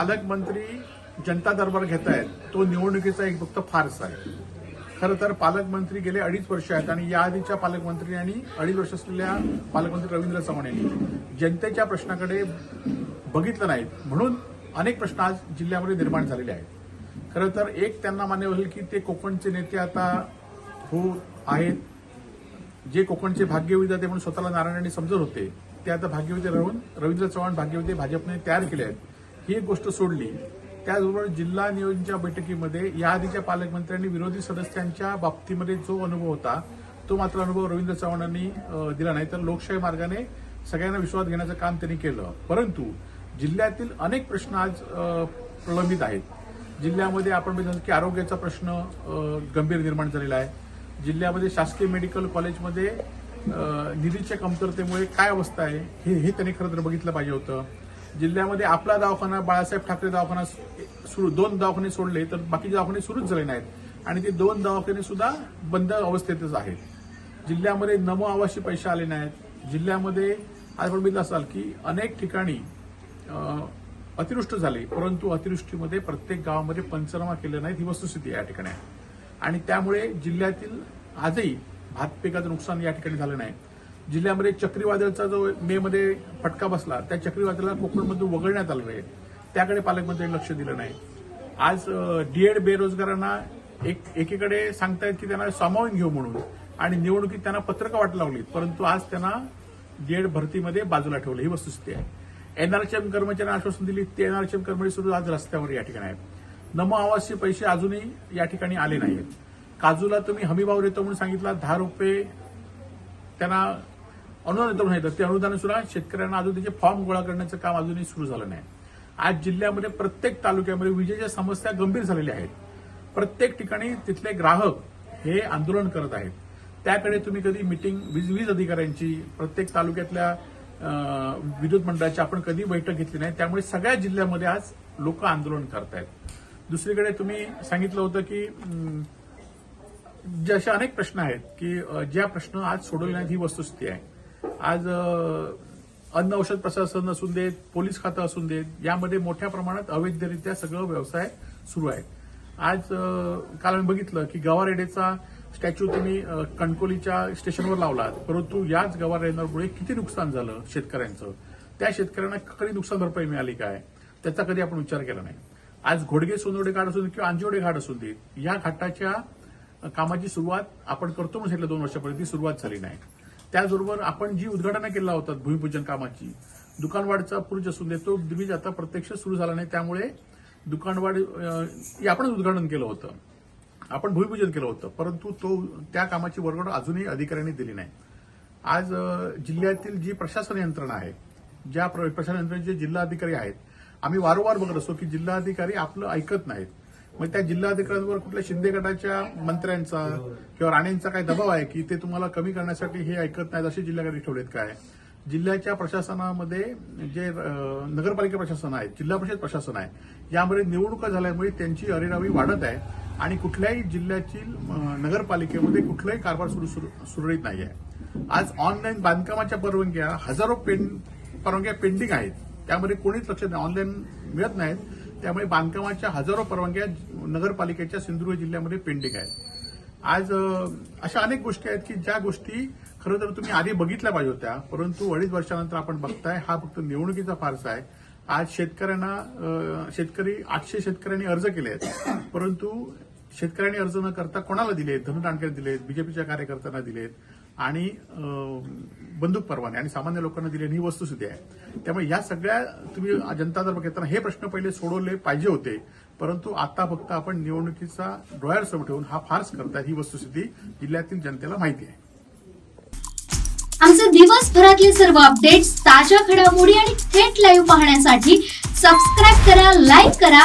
पालकमंत्री जनता दरबार घेत आहेत तो निवडणुकीचा एक फक्त फार्स आहे. खरं तर पालकमंत्री गेले अडीच वर्ष आहेत आणि याआधीच्या पालकमंत्री आणि अडीच वर्ष असलेल्या पालकमंत्री रवींद्र चव्हाण यांनी जनतेच्या प्रश्नाकडे बघितलं नाहीत म्हणून अनेक प्रश्न आज जिल्ह्यामध्ये निर्माण झालेले आहेत. खरं तर एक त्यांना मान्य होईल की ते कोकणचे नेते आता हो आहेत. जे कोकणचे भाग्यविधाते म्हणून स्वतःला नारायण यांनी समजत होते. ते आता भाग्यविधे राहून रवींद्र चव्हाण भाग्यविधे भाजपने तयार केले आहेत. ही एक गोष्ट सोडली. त्याचबरोबर जिल्हा नियोजनच्या बैठकीमध्ये या आधीच्या पालकमंत्र्यांनी विरोधी सदस्यांच्या बाबतीमध्ये जो अनुभव होता तो मात्र अनुभव रवींद्र चव्हाणांनी दिला नाही. तर लोकशाही मार्गाने सगळ्यांना विश्वास घेण्याचं काम त्यांनी केलं. परंतु जिल्ह्यातील अनेक प्रश्न आज प्रलंबित आहेत. जिल्ह्यामध्ये आपण बघितलं की आरोग्याचा प्रश्न गंभीर निर्माण झालेला आहे. जिल्ह्यामध्ये शासकीय मेडिकल कॉलेजमध्ये निधीच्या कमतरतेमुळे काय अवस्था आहे हे हे त्यांनी खरं तर बघितलं पाहिजे होतं. जिल्ह्यामध्ये आपला दवाखाना बाळासाहेब ठाकरे दवाखाना सुरू दोन दवाखाने सोडले तर बाकीचे दवाखाने सुरूच झाले नाहीत. आणि ते दोन दवाखाने सुद्धा बंद अवस्थेतच आहेत. जिल्ह्यामध्ये नमो आवासी पैसे आले नाहीत. जिल्ह्यामध्ये आज आपण बघितलं असाल की अनेक ठिकाणी अतिवृष्ट झाले परंतु अतिवृष्टीमध्ये प्रत्येक गावामध्ये पंचनामा केले नाहीत ही वस्तुस्थिती या ठिकाणी. आहे आणि त्यामुळे जिल्ह्यातील आजही भात पिकाचं नुकसान या ठिकाणी झालं नाही. जिल्ह्यामध्ये चक्रीवादळाचा जो मे मध्ये फटका बसला त्या चक्रीवादळाला कोकणमधून वगळण्यात आलं आहे. त्याकडे पालकमंत्र्यांनी लक्ष दिलं नाही. आज डीएड बेरोजगारांना एक एकीकडे सांगतायत की त्यांना सामावून घेऊ म्हणून आणि निवडणुकीत त्यांना पत्रकं वाट लावली परंतु आज त्यांना डीएड भरतीमध्ये बाजूला ठेवलं ही वस्तुस्थिती आहे. एनआरएचएम कर्मचाऱ्यांना आश्वासन दिली ते एनआरएचएम कर्मचारी सुद्धा आज रस्त्यावर या ठिकाणी आहेत. नमो आवासचे पैसे अजूनही या ठिकाणी आले नाहीत. काजूला तुम्ही हमीभाव देतो म्हणून सांगितला दहा रुपये त्यांना अनुदान देतो तर ते अनुदान सुद्धा शेतकऱ्यांना अजून त्याचे फॉर्म गोळा करण्याचं काम अजूनही सुरू झालं नाही. आज जिल्ह्यामध्ये प्रत्येक तालुक्यामध्ये विजेच्या समस्या गंभीर झालेल्या आहेत. प्रत्येक ठिकाणी तिथले ग्राहक हे आंदोलन करत आहेत. त्याकडे तुम्ही कधी मिटिंग वीज वीज अधिकाऱ्यांची प्रत्येक तालुक्यातल्या विद्युत मंडळाची आपण कधी बैठक घेतली नाही त्यामुळे सगळ्या जिल्ह्यामध्ये आज लोक आंदोलन करतायत. दुसरीकडे तुम्ही सांगितलं होतं की जे असे अनेक प्रश्न आहेत की ज्या प्रश्न आज सोडवले नाहीत ही वस्तुस्थिती आहे. आज अन्न औषध प्रशासन असून देत पोलीस खातं असून देत यामध्ये मोठ्या प्रमाणात अवैधरित्या सगळं व्यवसाय सुरू आहे. आज काल आम्ही बघितलं की गवारेडेचा स्टॅच्यू तुम्ही कणकोलीच्या स्टेशनवर लावलात. परंतु याच गवारेड्यांमुळे किती नुकसान झालं शेतकऱ्यांचं? त्या शेतकऱ्यांना कधी नुकसान भरपाई मिळाली काय? त्याचा कधी आपण विचार केला नाही. आज घोडगे सोनवडे घाट असून किंवा अंजोडे घाट असून देत या घाटाच्या कामाची सुरुवात आपण करतो म्हणून सांगितलं दोन वर्षापर्यंत ती सुरुवात झाली नाही. त्याचबरोबर आपण जी उद्घाटनं केला होतात भूमिपूजन कामाची दुकानवाडचा पुरुष असून दे तो ब्रिज आता प्रत्यक्ष सुरू झाला नाही. त्यामुळे दुकानवाड आपणच उद्घाटन केलं होतं. आपण भूमिपूजन केलं होतं. परंतु तो त्या कामाची वर्गड अजूनही अधिकाऱ्यांनी दिली नाही. आज जिल्ह्यातील जी प्रशासन यंत्रणा आहे ज्या प्र- प्रशासन यंत्रणेचे जिल्हाधिकारी आहेत आम्ही वारंवार बघत असतो की जिल्हाधिकारी आपलं ऐकत नाहीत. मग त्या जिल्हाधिकाऱ्यांवर कुठल्या शिंदे गटाच्या मंत्र्यांचा किंवा राणेंचा काय दबाव आहे की ते तुम्हाला कमी करण्यासाठी हे ऐकत नाहीत असे जिल्हाधिकारी ठेवलेत काय? जिल्ह्याच्या प्रशासनामध्ये जे नगरपालिका प्रशासन आहे जिल्हा परिषद प्रशासन आहे यामध्ये निवडणुका झाल्यामुळे त्यांची अरेरावी वाढत आहे आणि कुठल्याही जिल्ह्यातील नगरपालिकेमध्ये कुठलाही कारभार सुरू सुरू- सुरळीत नाही आहे आज ऑनलाईन बांधकामाच्या परवानग्या हजारो पेंड परवानग्या पेंडिंग आहेत. त्यामध्ये कोणीच लक्ष नाही ऑनलाईन मिळत नाहीत. त्यामुळे बांधकामाच्या हजारो परवानग्या नगरपालिकेच्या सिंधुदुर्ग जिल्ह्यामध्ये पेंडिंग आहेत. आज अशा अनेक गोष्टी आहेत की ज्या गोष्टी खरं तर तुम्ही आधी बघितल्या पाहिजे होत्या परंतु अडीच वर्षानंतर आपण बघताय हा फक्त निवडणुकीचा फारसा आहे. आज शेतकऱ्यांना शेतकरी आठशे शेतकऱ्यांनी अर्ज केले आहेत. परंतु शेतकऱ्यांनी अर्ज न करता कोणाला दिलेत? धनुदांडकर दिलेत बीजेपीच्या कार्यकर्त्यांना दिलेत आणि बंदूक परवाने आणि सामान्य लोकांना दिले ही वस्तुस्थिती आहे. त्यामुळे या सगळ्या तुम्ही जनता दरबार घेताना हे प्रश्न पहिले सोडवले पाहिजे होते. परंतु आता फक्त आपण निवडणुकीचा डोळ्यासमोर ठेवून हा फार्स करताय ही वस्तुस्थिती जिल्ह्यातील जनतेला माहिती आहे. आमचे दिवसभरातले सर्व अपडेट्स ताज्या घडामोडी आणि थेट लाईव्ह पाहण्यासाठी सबस्क्राईब करा लाईक करा